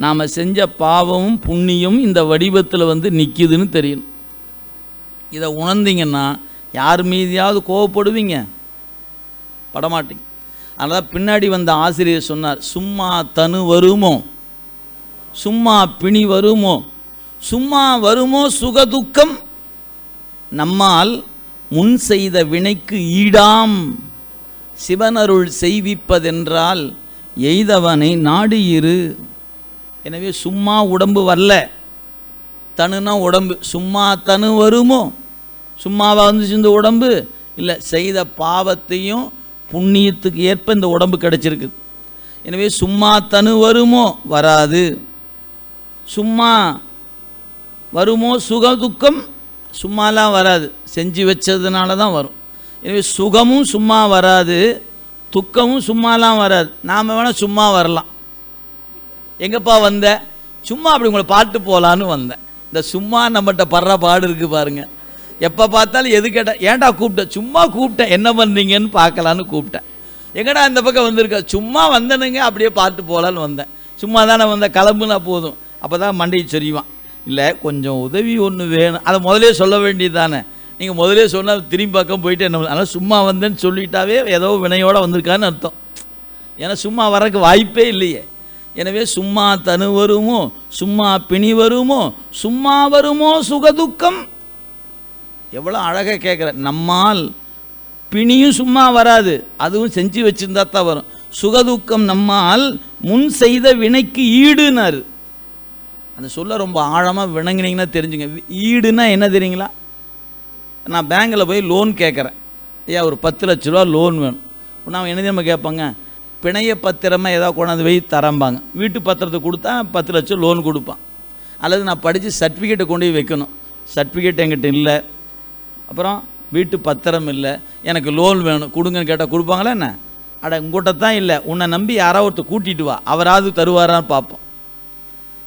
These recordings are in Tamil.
நாம் செஞ்ச பாவமும் புண்ணியம் இந்த வடிவத்தில் வந்து நிற்கிதுன்னு தெரியணும் இதை உணர்ந்தீங்கன்னா யார் மீதியாவது கோவப்படுவீங்க? படமாட்டீங்க. அதனால் பின்னாடி வந்த ஆசிரியர் சொன்னார் சும்மா தனு வருமோ? சும்மா பிணி வருமோ? சும்மா வருமோ சுகதுக்கம் நம்மால் முன் செய்த வினைக்கு ஈடாம். சிவனருள் செய்விப்பதென்றால் எய்தவனை நாடியிரு. எனவே சும்மா உடம்பு வரல. தனுனா உடம்பு. சும்மா தனு வருமோ? சும்மாவாக வந்துச்சு இந்த உடம்பு? இல்லை செய்த பாவத்தையும் புண்ணியத்துக்கு ஏற்ப இந்த உடம்பு கிடச்சிருக்குது எனவே சும்மா தனு வருமோ? வராது. சும்மா வருமோ? சுக துக்கம் சும்மாலாம் வராது. செஞ்சு வச்சதுனால தான் வரும். எனவே சுகமும் சும்மா வராது. துக்கமும் சும்மாலாம் வராது. நாம் வேணால் சும்மா வரலாம். எங்கப்பா வந்த? சும்மா அப்படி உங்களை பாட்டு போகலான்னு வந்தேன். இந்த சும்மா நம்மகிட்ட படுற பாடு இருக்குது பாருங்க. எப்போ பார்த்தாலும் எது கேட்டேன் ஏன்டா கூப்பிட்டேன் சும்மா கூப்பிட்டேன். என்ன பண்ணுறீங்கன்னு பார்க்கலான்னு கூப்பிட்டேன். எங்கடா இந்த பக்கம் வந்திருக்க? சும்மா வந்தனுங்க அப்படியே பாட்டு போகலான்னு வந்தேன். சும்மா தானே வந்தேன் கிளம்புனா போதும். அப்போ தான் மண்டையை சொரிவான். இல்லை கொஞ்சம் உதவி ஒன்று வேணும். அதை முதலே சொல்ல வேண்டியது தானே. நீங்கள் முதலே சொன்னால் திரும்பி பக்கம் போயிட்டு என்ன ஆனால் சும்மா வந்தேன்னு சொல்லிட்டாவே ஏதோ வினையோடு வந்திருக்கான்னு அர்த்தம். ஏன்னா சும்மா வரக்கு வாய்ப்பே இல்லையே. எனவே சும்மா தனு வருமோ சும்மா பிணி வருமோ சும்மா வருமோ சுகதுக்கம்? எவ்வளோ அழகாக கேட்குற நம்மால் பிணியும் சும்மா வராது அதுவும் செஞ்சு வச்சுருந்தா தான் வரும். சுகதுக்கம் நம்மால் முன் செய்த வினைக்கு ஈடுனாரு. அந்த சொல்ல ரொம்ப ஆழமாக விளங்குனீங்கன்னா தெரிஞ்சுங்க. ஈடுனா என்ன தெரியுங்களா? நான் பேங்கில் போய் லோன் கேட்குறேன் ஐயா ஒரு பத்து லட்ச ரூபா லோன் வேணும். நான் என்ன தெரியுமா கேட்பாங்க? பிணைய பத்திரமாக ஏதாவது கொண்டாந்து போய் தரம்பாங்க. வீட்டு பத்திரத்தை கொடுத்தா பத்து லட்சம் லோன் கொடுப்பான். அல்லது நான் படித்து சர்டிஃபிகேட்டை கொண்டு போய் வைக்கணும். சர்டிஃபிகேட் என்கிட்ட இல்லை. அப்புறம் வீட்டு பத்திரம் இல்லை. எனக்கு லோன் வேணும். கொடுங்கன்னு கேட்டால் கொடுப்பாங்களா என்ன? அட உங்கள்கிட்ட தான் இல்லை. உன்னை நம்பி யாராவது ஒருத்தர் கூட்டிகிட்டு வா. அவராவது தருவாரான்னு பார்ப்போம்.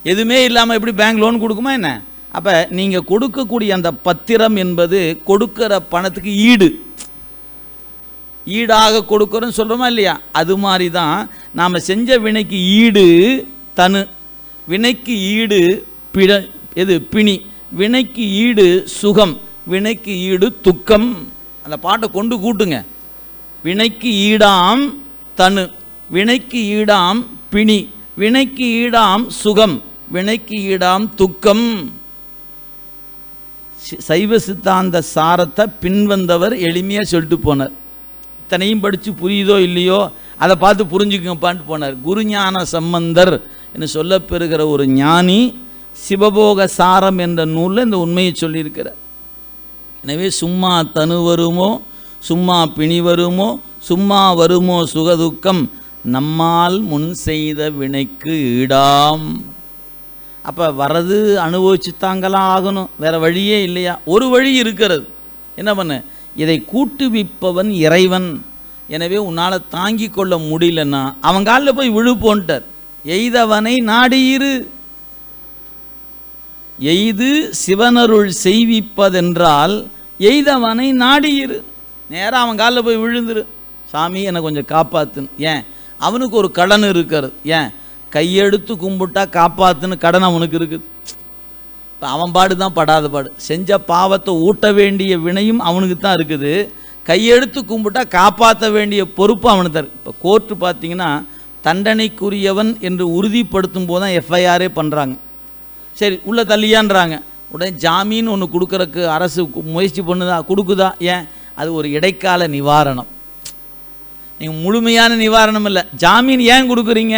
எதுவுமே இல்லாமல் எப்படி பேங்க் லோன் கொடுக்குமா என்ன? அப்போ நீங்கள் கொடுக்கக்கூடிய அந்த பத்திரம் என்பது கொடுக்கிற பணத்துக்கு ஈடு. ஈடாக கொடுக்குறோன்னு சொல்கிறோமா இல்லையா? அது மாதிரி தான் நாம் செஞ்ச வினைக்கு ஈடு தனு. வினைக்கு ஈடு பிட எது பிணி. வினைக்கு ஈடு சுகம். வினைக்கு ஈடு துக்கம். அந்த பாட்டை கொண்டு கூட்டுங்க. வினைக்கு ஈடாம் தனு. வினைக்கு ஈடாம் பிணி. வினைக்கு ஈடாம் சுகம். வினைக்கு ஈடாம் துக்கம். சைவ சித்தாந்த சாரத்தை பின்வந்தவர் எளிமையாக சொல்லிட்டு போனார். இத்தனையும் படித்து புரியுதோ இல்லையோ அதை பார்த்து புரிஞ்சுக்கப்பான்ட்டு போனார். குருஞான சம்பந்தர் என்று சொல்லப்பெறுகிற ஒரு ஞானி சிவபோக சாரம் என்ற நூலில் இந்த உண்மையை சொல்லியிருக்கிறார். எனவே சும்மா தனு வருமோ சும்மா பிணி வருமோ சும்மா வருமோ சுகதுக்கம் நம்மால் முன் செய்த வினைக்கு ஈடாம். அப்போ வர்றது அனுபவிச்சு தாங்களாம் ஆகணும் வேறு வழியே இல்லையா? ஒரு வழி இருக்கிறது. என்ன பண்ண? இதை கூட்டுவிப்பவன் இறைவன். எனவே உன்னால் தாங்கி கொள்ள முடியலன்னா அவன் காலில் போய் விழுப்போன்ட்டார் எய்தவனை நாடியிரு. எய்து சிவனருள் செய்விப்பதென்றால் எய்தவனை நாடியிரு. நேராக அவன் காலில் போய் விழுந்துரு. சாமி என்னை கொஞ்சம் காப்பாத்துன்னு. ஏன்? அவனுக்கு ஒரு கடன் இருக்கிறது. ஏன்? கையெடுத்து கும்பிட்டா காப்பாத்துன்னு கடன் அவனுக்கு இருக்குது. இப்போ அவன் பாடு தான் படாத பாடு. செஞ்ச பாவத்தை ஊட்ட வேண்டிய வினையும் அவனுக்கு தான் இருக்குது. கையெடுத்து கும்பிட்டா காப்பாற்ற வேண்டிய பொறுப்பு அவனுக்கு தான் இப்போ கோர்ட்டு பார்த்தீங்கன்னா தண்டனைக்குரியவன் என்று உறுதிப்படுத்தும் போது தான் எஃப்ஐஆரே பண்ணுறாங்க சரி உள்ளே தள்ளியான்றாங்க. உடனே ஜாமீன் ஒன்று கொடுக்குறக்கு அரசு முயற்சி பண்ணுதா கொடுக்குதா? ஏன்? அது ஒரு இடைக்கால நிவாரணம். நீங்கள் முழுமையான நிவாரணம் இல்லை. ஜாமீன் ஏன் கொடுக்குறீங்க?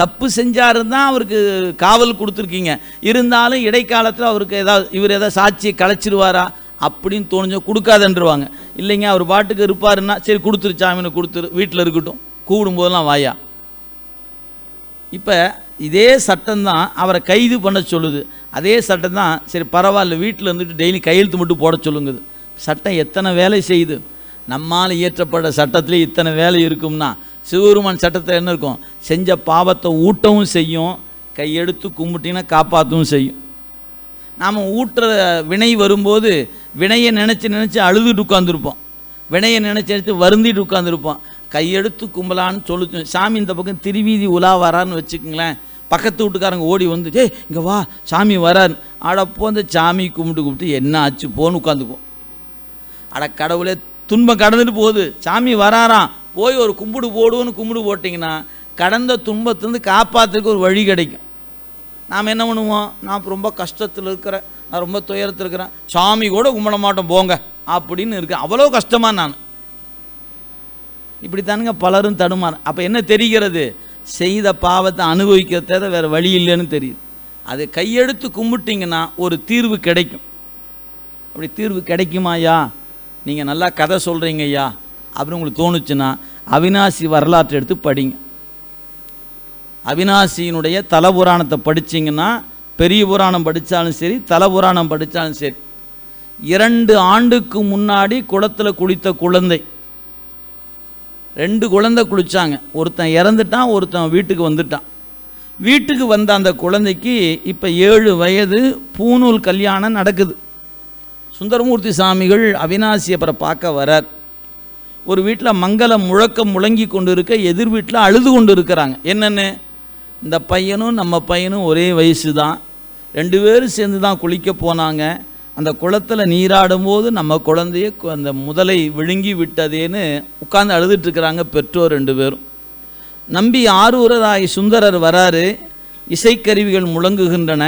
தப்பு செஞ்சார் தான் அவருக்கு காவல் கொடுத்துருக்கீங்க. இருந்தாலும் இடைக்காலத்தில் அவருக்கு ஏதாவது இவர் ஏதாவது சாட்சியை கலைச்சிருவாரா? அப்படின்னு தோணுஞ்சோ கொடுக்காதன்றுவாங்க. இல்லைங்க அவர் பாட்டுக்கு இருப்பாருன்னா சரி கொடுத்துரு ஜாமீனை கொடுத்துரு வீட்டில் இருக்கட்டும். கூடும்போதெல்லாம் வாயா. இப்போ இதே சட்டம் தான் அவரை கைது பண்ண சொல்லுது. அதே சட்டம் தான் சரி பரவாயில்ல வீட்டில் இருந்துட்டு டெய்லி கையெழுத்து மட்டும் போட சொல்லுங்குது. சட்டம் எத்தனை வேலை செய்யுது? நம்மால் இயற்றப்பட்ட சட்டத்திலே இத்தனை வேலை இருக்கும்னா சிவபெருமான் சட்டத்தில் என்ன இருக்கும்? செஞ்ச பாவத்தை ஊட்டவும் செய்யும் கையெடுத்து கும்பிட்டிங்கன்னா காப்பாற்றவும் செய்யும். நாம் ஊட்டுற வினை வரும்போது வினையை நினச்சி நினச்சி அழுதுட்டு உட்காந்துருப்போம் வினையை நினச்சி நினச்சி வருந்திட்டு உட்காந்துருப்போம் கையெடுத்து கும்பலான்னு சொல்லு சாமி இந்த பக்கம் திருவீதி உலா வரான்னு வச்சுக்கோங்களேன். பக்கத்து வீட்டுக்காரங்க ஓடி வந்து டேய் இங்கே வா சாமி வரார். அடப்போ அந்த சாமி கும்பிட்டு கும்பிட்டு என்ன ஆச்சு? போன்னு உட்காந்துக்குவோம் அட கடவுளே துன்பம் கடந்துட்டு போகுது. சாமி வராராம். போய் ஒரு கும்பிடு போடுவோன்னு கும்பிடு போட்டிங்கன்னா கடந்த துன்பத்துலேருந்து காப்பாற்றுறதுக்கு ஒரு வழி கிடைக்கும். நாம் என்ன பண்ணுவோம்? நான் ரொம்ப கஷ்டத்தில் இருக்கிறேன். நான் ரொம்ப துயரத்தில் இருக்கிறேன். சாமி கூட கும்பிட மாட்டோம் போங்க. அப்படின்னு இருக்கேன். அவ்வளோ கஷ்டமா நான். இப்படித்தானுங்க பலரும் தடுமாறு அப்போ என்ன தெரிகிறது? செய்த பாவத்தை அனுபவிக்கிறத வேறு வழி இல்லைன்னு தெரியுது. அது கையெடுத்து கும்பிட்டிங்கன்னா ஒரு தீர்வு கிடைக்கும். அப்படி தீர்வு கிடைக்குமாயா நீங்கள் நல்லா கதை சொல்கிறீங்க ஐயா அப்படின்னு உங்களுக்கு தோணுச்சுன்னா அவினாசி வரலாற்றை எடுத்து படிங்க. அவினாசியினுடைய தல புராணத்தை படிச்சிங்கன்னா பெரிய புராணம் படித்தாலும் சரி தல புராணம் படித்தாலும் சரி இரண்டு ஆண்டுக்கு முன்னாடி குளத்தில் குளித்த குழந்தை. ரெண்டு குழந்தை குளித்தாங்க ஒருத்தன் இறந்துட்டான் ஒருத்தன் வீட்டுக்கு வந்துட்டான். வீட்டுக்கு வந்த அந்த குழந்தைக்கு இப்போ ஏழு வயது பூநூல் கல்யாணம் நடக்குது. சுந்தரமூர்த்தி சாமிகள் அவினாசி அப்புறம் பார்க்க வரார். ஒரு வீட்டில் மங்களம் முழக்கம் முழங்கி கொண்டு இருக்க எதிர் வீட்டில் அழுது கொண்டு இருக்கிறாங்க என்னென்னு? இந்த பையனும் நம்ம பையனும் ஒரே வயசு தான். ரெண்டு பேரும் சேர்ந்து தான் குளிக்க போனாங்க. அந்த குளத்தில் நீராடும்போது நம்ம குழந்தைய அந்த முதலை விழுங்கி விட்டதேன்னு உட்காந்து அழுதுட்டுருக்கிறாங்க பெற்றோர் ரெண்டு பேரும். நம்பி ஆரூரராய் சுந்தரர் வராரு. இசைக்கருவிகள் முழங்குகின்றன.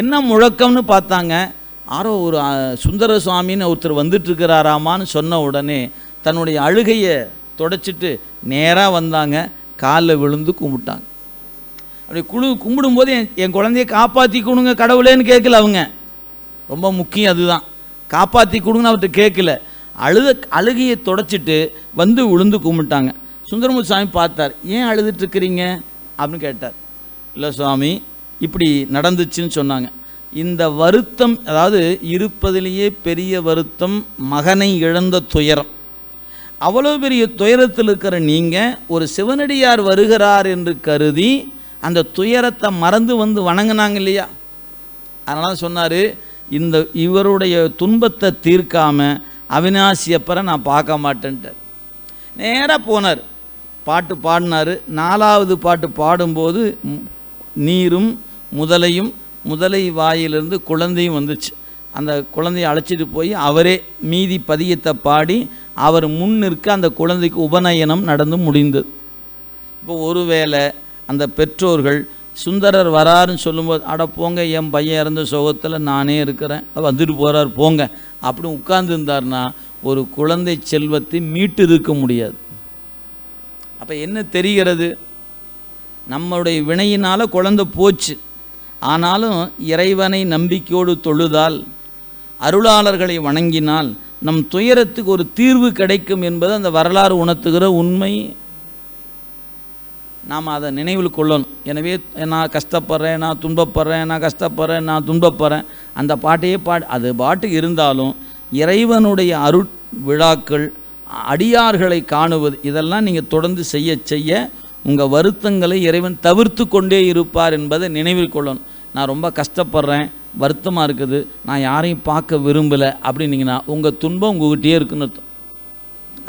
என்ன முழக்கம்னு பார்த்தாங்க. ஆரோ ஒரு சுந்தர சுவாமின்னு ஒருத்தர் வந்துட்டுருக்கிறாராமான்னு சொன்ன உடனே தன்னுடைய அழுகையை தொடச்சிட்டு நேராக வந்தாங்க. காலில் விழுந்து கும்பிட்டாங்க. அப்படி குழு கும்பிடும்போது என் என் குழந்தைய காப்பாற்றி கொடுங்க கடவுளேன்னு கேட்கல அவங்க. ரொம்ப முக்கியம் அதுதான். காப்பாற்றி கொடுங்கன்னு அவர்கிட்ட கேட்கல. அழுத அழுகையை தொடச்சிட்டு வந்து விழுந்து கும்பிட்டாங்க. சுந்தரமூர்த்தி சாமி பார்த்தார். ஏன் அழுதுட்டு இருக்கிறீங்க அப்படின்னு கேட்டார். இல்லை சுவாமி இப்படி நடந்துச்சுன்னு சொன்னாங்க. இந்த வருத்தம் அதாவது இருப்பதிலேயே பெரிய வருத்தம் மகனை இழந்த துயரம். அவ்வளோ பெரிய துயரத்தில் இருக்கிற நீங்கள் ஒரு சிவனடியார் வருகிறார் என்று கருதி அந்த துயரத்தை மறந்து வந்து வணங்கினாங்க இல்லையா? அதனால் சொன்னார் இந்த இவருடைய துன்பத்தை தீர்க்காமல் அவினாசியப்பரை நான் பார்க்க மாட்டேன்ட்டார். நேராக போனார் பாட்டு பாடினார். நாலாவது பாட்டு பாடும்போது நீரும் முதலையும் முதலை வாயிலிருந்து குழந்தையும் வந்துச்சு. அந்த குழந்தையை அழைச்சிட்டு போய் அவரே மீதி பதியத்தை பாடி அவர் முன் நிற்க அந்த குழந்தைக்கு உபநயனம் நடந்து முடிந்தது. இப்போ ஒருவேளை அந்த பெற்றோர்கள் சுந்தரர் வராருன்னு சொல்லும்போது அட போங்க என் பையன் இறந்த சோகத்தில் நானே இருக்கிறேன். வந்துட்டு போகிறார் போங்க. அப்படி உட்கார்ந்துருந்தார்னா ஒரு குழந்தை செல்வத்தை மீட்டு இருக்க முடியாது. அப்போ என்ன தெரிகிறது? நம்மளுடைய வினையினால் குழந்தை போச்சு. ஆனாலும் இறைவனை நம்பிக்கையோடு தொழுதால் அருளாளர்களை வணங்கினால் நம் துயரத்துக்கு ஒரு தீர்வு கிடைக்கும் என்பது அந்த வரலாறு உணர்த்துகிற உண்மை. நாம் அதை நினைவில் கொள்ளணும். எனவே நான் கஷ்டப்படுறேன் நான் துன்பப்படுறேன் நான் கஷ்டப்படுறேன் நான் துன்பப்படுறேன். அந்த பாட்டையே பாட். அது பாட்டு இருந்தாலும் இறைவனுடைய அருட் விழாக்கள் அடியார்களை காணுவது இதெல்லாம் நீங்கள் தொடர்ந்து செய்ய செய்ய உங்கள் வருத்தங்களை இறைவன் தவிர்த்து கொண்டே இருப்பார் என்பதை நினைவில் கொள்ளணும். நான் ரொம்ப கஷ்டப்படுறேன் வருத்தமாக இருக்குது நான் யாரையும் பார்க்க விரும்பலை அப்படின்னீங்கன்னா உங்கள் துன்பம் உங்ககிட்டயே இருக்குன்னு அர்த்தம்.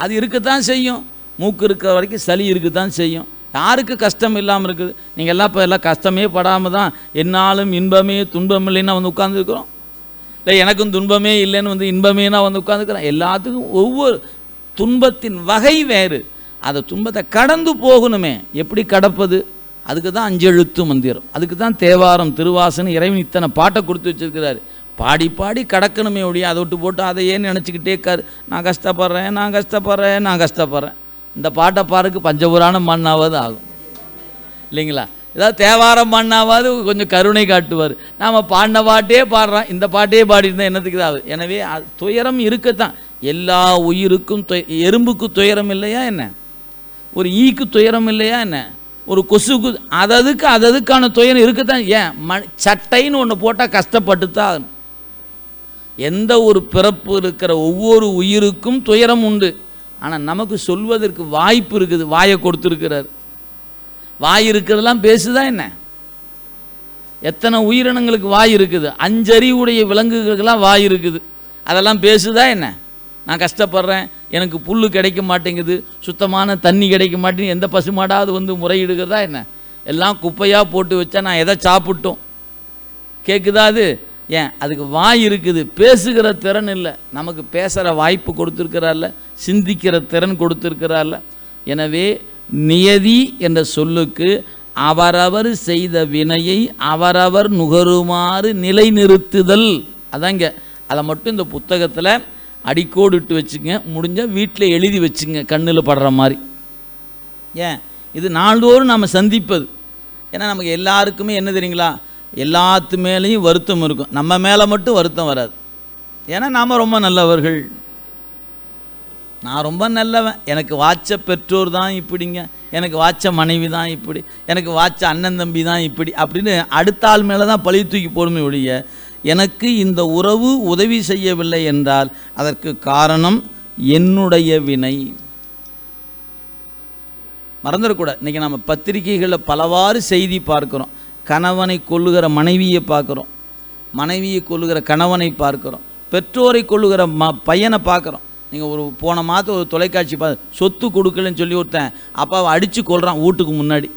அது இருக்கத்தான் செய்யும். மூக்கு இருக்கிற வரைக்கும் சளி இருக்கத்தான் செய்யும். யாருக்கு கஷ்டம் இல்லாமல் இருக்குது? நீங்கள் எல்லாம் இப்போ எல்லாம் கஷ்டமே படாமல் தான் என்னாலும் இன்பமே துன்பம் இல்லைன்னா வந்து உட்காந்துருக்குறோம் இல்லை எனக்கும் துன்பமே இல்லைன்னு வந்து இன்பமேனா வந்து உட்காந்துக்கிறேன் எல்லாத்துக்கும் ஒவ்வொரு துன்பத்தின் வகை வேறு. அந்த துன்பத்தை கடந்து போகணுமே. எப்படி கடப்பது? அதுக்கு தான் அஞ்செழுத்து மந்திரம். அதுக்கு தான் தேவாரம் திருவாசன் இறைவன் இத்தனை பாட்டை கொடுத்து வச்சிருக்கிறாரு. பாடி பாடி கடக்கணுமே ஒழிய அதை விட்டு போட்டு அதையே நினச்சிக்கிட்டே கரு நான் கஷ்டப்படுறேன் நான் கஷ்டப்படுறேன் நான் கஷ்டப்படுறேன். இந்த பாட்டை பாருக்கு பஞ்சபுராணம் மண்ணாவது ஆகும். இல்லைங்களா? ஏதாவது தேவாரம் பண்ணாவது கொஞ்சம் கருணை காட்டுவார். நாம் பாடின பாட்டே பாடுறோம். இந்த பாட்டே பாடிருந்தால் என்னத்துக்கு தான் ஆகுது எனவே அது துயரம் இருக்கத்தான். எல்லா உயிருக்கும் துய எறும்புக்கு துயரம் இல்லையா என்ன? ஒரு ஈக்கு துயரம் இல்லையா என்ன? ஒரு கொசுக்கு அததுக்கு அததுக்கான துயரம் இருக்குதான் ஏன்? ம சட்டைன்னு ஒன்று போட்டால் கஷ்டப்பட்டு தான் எந்த ஒரு பிறப்பு இருக்கிற ஒவ்வொரு உயிருக்கும் துயரம் உண்டு. ஆனால் நமக்கு சொல்வதற்கு வாய்ப்பு இருக்குது வாயை கொடுத்துருக்கிறார். வாய் இருக்கிறதெல்லாம் பேசுதா என்ன? எத்தனை உயிரினங்களுக்கு வாய் இருக்குது? அஞ்சறிவுடைய விலங்குகளுக்கெல்லாம் வாய் இருக்குது. அதெல்லாம் பேசுதா என்ன? நான் கஷ்டப்படுறேன் எனக்கு புல் கிடைக்க மாட்டேங்குது சுத்தமான தண்ணி கிடைக்க மாட்டேங்குது எந்த பசுமாடாவது வந்து முறையிடுகிறதா என்ன? எல்லாம் குப்பையாக போட்டு வச்சா நான் எதை சாப்பிட்டோம்? கேட்குதா அது? ஏன் அதுக்கு வாய் இருக்குது. பேசுகிற திறன் இல்லை. நமக்கு பேசுகிற வாய்ப்பு கொடுத்துருக்கிறார்ல சிந்திக்கிற திறன் கொடுத்துருக்கிறார்ல. எனவே நியதி என்ற சொல்லுக்கு அவரவர் செய்த வினையை அவரவர் நுகருமாறு நிலைநிறுத்துதல். அதாங்க அதை மட்டும் இந்த புத்தகத்தில் அடிக்கோடு இட்டு வச்சுங்க. முடிஞ்சால் வீட்டில் எழுதி வச்சுங்க கண்ணில் படுற மாதிரி. ஏன்? இது நாள்தோறும் நம்ம சந்திப்பது. ஏன்னா நமக்கு எல்லாருக்குமே என்ன தெரியுங்களா? எல்லாத்து மேலேயும் வருத்தம் இருக்கும். நம்ம மேலே மட்டும் வருத்தம் வராது. ஏன்னா நாம் ரொம்ப நல்லவர்கள். நான் ரொம்ப நல்லவன். எனக்கு வாச்ச பெற்றோர் தான் இப்படிங்க. எனக்கு வாச்ச மனைவி தான் இப்படி. எனக்கு வாச்ச அண்ணன் தம்பி தான் இப்படி. அப்படின்னு அடுத்த ஆள் மேலே தான் பழி தூக்கி போடுமே ஒழிய எனக்கு இந்த உறவு உதவி செய்யவில்லை என்றால் அதற்கு காரணம் என்னுடைய வினை. மறந்துடக்கூடாது இன்றைக்கி நம்ம பத்திரிகைகளில் பலவாறு செய்தி பார்க்குறோம். கணவனை கொள்ளுகிற மனைவியை பார்க்குறோம். மனைவியை கொள்ளுகிற கணவனை பார்க்குறோம். பெற்றோரை கொள்ளுகிற ம பையனை பார்க்குறோம். நீங்கள் ஒரு போன மாதம் ஒரு தொலைக்காட்சி பார்த்து சொத்து கொடுக்கலன்னு சொல்லி ஒருத்தன் அப்பாவை அடித்து கொள்கிறான் வீட்டுக்கு முன்னாடி.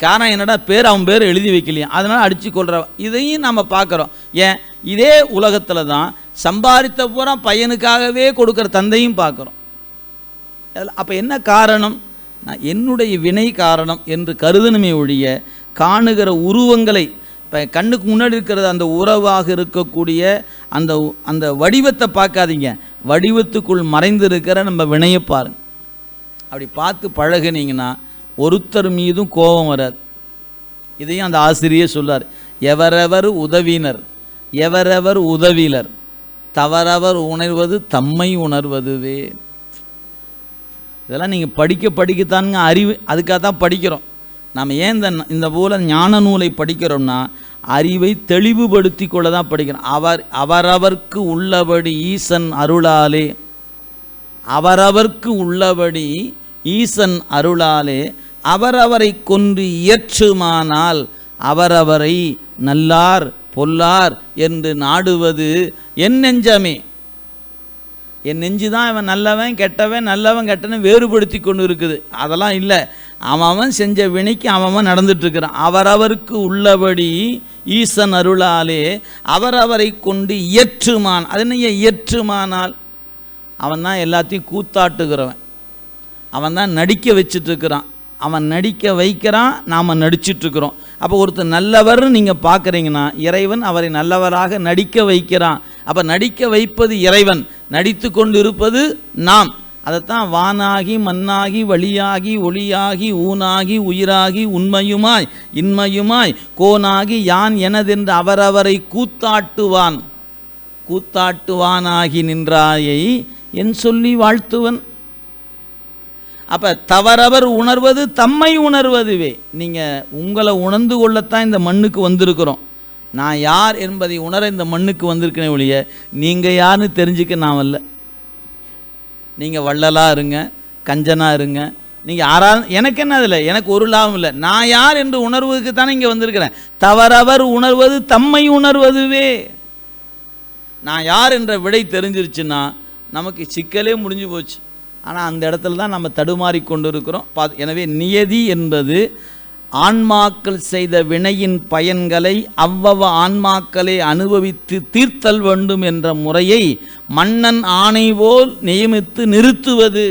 காரணம் என்னடா? பேர் அவன் பேர் எழுதி வைக்கலையா. அதனால் அடித்து கொள்கிற இதையும் நம்ம பார்க்குறோம். ஏன்? இதே உலகத்தில் தான் சம்பாதித்த பூரா பையனுக்காகவே கொடுக்குற தந்தையும் பார்க்குறோம். அதில் அப்போ என்ன காரணம்? நான் என்னுடைய வினை காரணம் என்று கருதணுமே ஒழிய காணுகிற உருவங்களை இப்போ கண்ணுக்கு முன்னாடி இருக்கிறது அந்த உறவாக இருக்கக்கூடிய அந்த அந்த வடிவத்தை பார்க்காதீங்க. வடிவத்துக்குள் மறைந்திருக்கிற நம்ம வினையை பாருங்க. அப்படி பார்த்து பழகுனீங்கன்னா ஒருத்தர் மீதும் கோபம் வராது. இதையும் அந்த ஆசிரியர் சொல்லார் எவரெவர் உதவினர் எவரெவர் உதவிலர் தவறவர் உணர்வது தம்மை உணர்வதுவே. இதெல்லாம் நீங்கள் படிக்க படிக்கத்தானுங்க அறிவு அதுக்காக தான் படிக்கிறோம். நாம் ஏன் இந்த இந்த போல ஞான நூலை படிக்கிறோம்னா அறிவை தெளிவுபடுத்தி கொள்ள தான் படிக்கிறோம். அவர் அவரவர்க்கு உள்ளபடி ஈசன் அருளாலே அவரவர்க்கு உள்ளபடி ஈசன் அருளாலே அவரவரை கொன்று இயற்றுமானால் அவரவரை நல்லார் பொல்லார் என்று நாடுவது என் நெஞ்சமே. என் நெஞ்சு தான் இவன் நல்லவன் கெட்டவன் நல்லவன் கெட்டவன் வேறுபடுத்தி கொண்டு இருக்குது அதெல்லாம் இல்லை. அவன் அவன் செஞ்ச வினைக்கு அவன் நடந்துட்டுருக்கிறான். அவரவருக்கு உள்ளபடி ஈசன் அருளாலே அவரவரை கொண்டு இயற்றுமான். அது என்ன இயற்றுமானால்? அவன் தான் எல்லாத்தையும் கூத்தாட்டுகிறவன். அவன் தான் நடிக்க வச்சிட்ருக்கிறான் அவன் நடிக்க வைக்கிறான் நாம் நடிச்சிட்ருக்குறோம். அப்போ ஒருத்தர் நல்லவர்னு நீங்கள் பார்க்குறீங்கன்னா இறைவன் அவரை நல்லவராக நடிக்க வைக்கிறான். அப்போ நடிக்க வைப்பது இறைவன் நடித்து கொண்டு இருப்பது நாம். அதைத்தான் வானாகி மண்ணாகி வழியாகி ஒளியாகி ஊனாகி உயிராகி உண்மையுமாய் இன்மையுமாய் கோனாகி யான் எனதென்று அவரவரை கூத்தாட்டுவான். கூத்தாட்டுவானாகி நின்றாயை என் சொல்லி வாழ்த்துவன். அப்போ தவறவர் உணர்வது தம்மை உணர்வதுவே. நீங்கள் உங்களை உணர்ந்து கொள்ளத்தான் இந்த மண்ணுக்கு வந்திருக்கிறோம். நான் யார் என்பதை உணர இந்த மண்ணுக்கு வந்திருக்கேனே ஒழிய நீங்கள் யாருன்னு தெரிஞ்சுக்க நான் வரல. நீங்கள் வள்ளலாக இருங்க கஞ்சனாக இருங்க நீங்கள் யாரா எனக்கு என்ன அதில்? எனக்கு ஒரு லாபம் இல்லை. நான் யார் என்று உணர்வதுக்கு தானே இங்கே வந்திருக்கிறேன். தவறவர் உணர்வது தம்மை உணர்வதுவே. நான் யார் என்ற விடை தெரிஞ்சிருச்சுன்னா நமக்கு சிக்கலே முடிஞ்சு போச்சு. ஆனால் அந்த இடத்துல தான் நம்ம தடுமாறி கொண்டு இருக்கிறோம் பா எனவே நியதி என்பது ஆன்மாக்கள் செய்த வினையின் பயன்களை அவ்வவ ஆன்மாக்களை அனுபவித்து தீர்த்தல் வேண்டும் என்ற முறையை மன்னன் ஆணை போல் நியமித்து நிறுத்துவது.